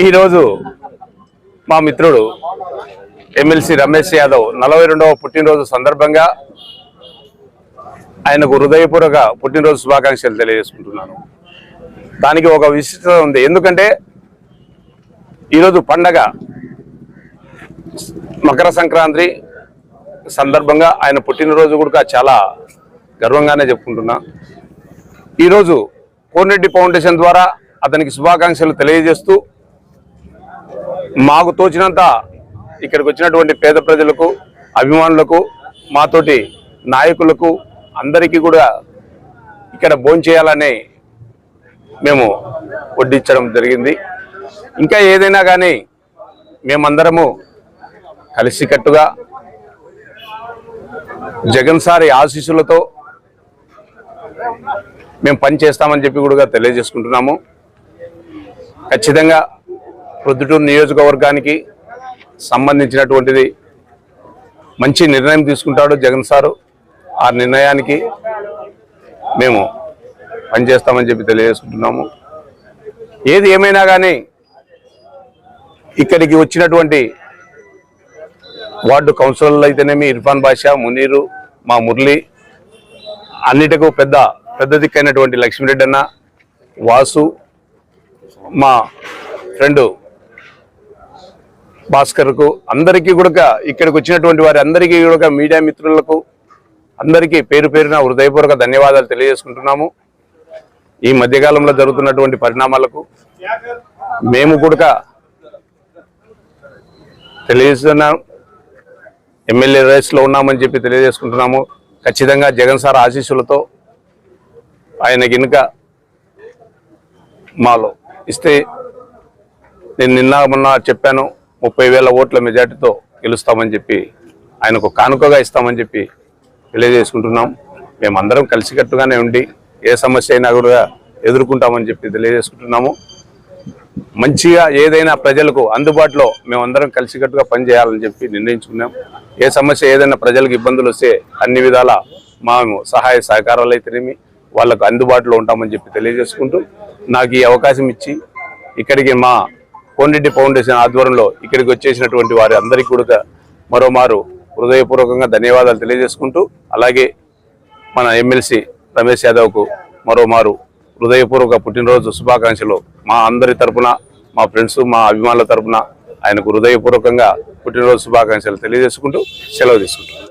ఈరోజు మా మిత్రుడు ఎమ్మెల్సీ రమేష్ యాదవ్ నలభై రెండవ పుట్టినరోజు సందర్భంగా ఆయనకు హృదయపూర్వక పుట్టినరోజు శుభాకాంక్షలు తెలియజేసుకుంటున్నాను. దానికి ఒక విశిష్టత ఉంది. ఎందుకంటే ఈరోజు పండగ మకర సంక్రాంతి సందర్భంగా ఆయన పుట్టినరోజు కూడా చాలా గర్వంగానే చెప్పుకుంటున్నా. ఈరోజు కోనరెడ్డి ఫౌండేషన్ ద్వారా అతనికి శుభాకాంక్షలు తెలియజేస్తూ మాకు తోచినంత ఇక్కడికి వచ్చినటువంటి పేద ప్రజలకు అభిమానులకు మాతోటి నాయకులకు అందరికీ కూడా ఇక్కడ భోంచేయాలని మేము వడ్డించడం జరిగింది. ఇంకా ఏదైనా కానీ మేమందరము కలిసికట్టుగా జగన్ సారి ఆశీస్సులతో మేము పని చేస్తామని చెప్పి కూడా తెలియజేసుకుంటున్నాము. ఖచ్చితంగా ప్రొద్దుటూరు నియోజకవర్గానికి సంబంధించినటువంటిది మంచి నిర్ణయం తీసుకుంటాడు జగన్ సారు. ఆ నిర్ణయానికి మేము పనిచేస్తామని చెప్పి తెలియజేసుకుంటున్నాము. ఏది ఏమైనా కానీ ఇక్కడికి వచ్చినటువంటి వార్డు కౌన్సిలర్లు అయితేనేమి ఇర్ఫాన్ బాషా మునీరు మా మురళి అన్నిటికూ పెద్ద పెద్ద దిక్కైనటువంటి లక్ష్మీరెడ్డి అన్న వాసు మా ఫ్రెండు భాస్కర్కు అందరికీ కూడా ఇక్కడికి వచ్చినటువంటి వారి అందరికీ కూడా మీడియా మిత్రులకు అందరికీ పేరు పేరున హృదయపూర్వక ధన్యవాదాలు తెలియజేసుకుంటున్నాము. ఈ మధ్యకాలంలో జరుగుతున్నటువంటి పరిణామాలకు మేము కూడా తెలియజేస్తున్నాం ఎమ్మెల్యే రేస్లో ఉన్నామని చెప్పి తెలియజేసుకుంటున్నాము. ఖచ్చితంగా జగన్ సార్ ఆశీస్సులతో ఆయన గినుక మాలో ఇస్తే నేను నిన్న మొన్న చెప్పాను ముప్పై వేల ఓట్ల మెజార్టీతో గెలుస్తామని చెప్పి ఆయనకు కానుకగా ఇస్తామని చెప్పి తెలియజేసుకుంటున్నాం. మేమందరం కలిసికట్టుగానే ఉండి ఏ సమస్య అయినా కూడా ఎదుర్కొంటామని చెప్పి తెలియజేసుకుంటున్నాము. మంచిగా ఏదైనా ప్రజలకు అందుబాటులో మేమందరం కలిసికట్టుగా పనిచేయాలని చెప్పి నిర్ణయించుకున్నాం. ఏ సమస్య ఏదైనా ప్రజలకు ఇబ్బందులు వస్తే అన్ని విధాల మేము సహాయ సహకారాలు అయితేనేమి వాళ్ళకు అందుబాటులో ఉంటామని చెప్పి తెలియజేసుకుంటూ నాకు ఈ అవకాశం ఇచ్చి ఇక్కడికి మా కోంరెడ్డి ఫౌండేషన్ ఆధ్వర్యంలో ఇక్కడికి వచ్చేసినటువంటి వారి అందరికీ కూడా మరోమారు హృదయపూర్వకంగా ధన్యవాదాలు తెలియజేసుకుంటూ అలాగే మన ఎమ్మెల్సీ రమేష్ యాదవ్కు మరోమారు హృదయపూర్వక పుట్టినరోజు శుభాకాంక్షలు. మా అందరి తరపున మా ఫ్రెండ్స్ మా అభిమానుల తరపున ఆయనకు హృదయపూర్వకంగా పుట్టినరోజు శుభాకాంక్షలు తెలియజేసుకుంటూ సెలవు తీసుకుంటాం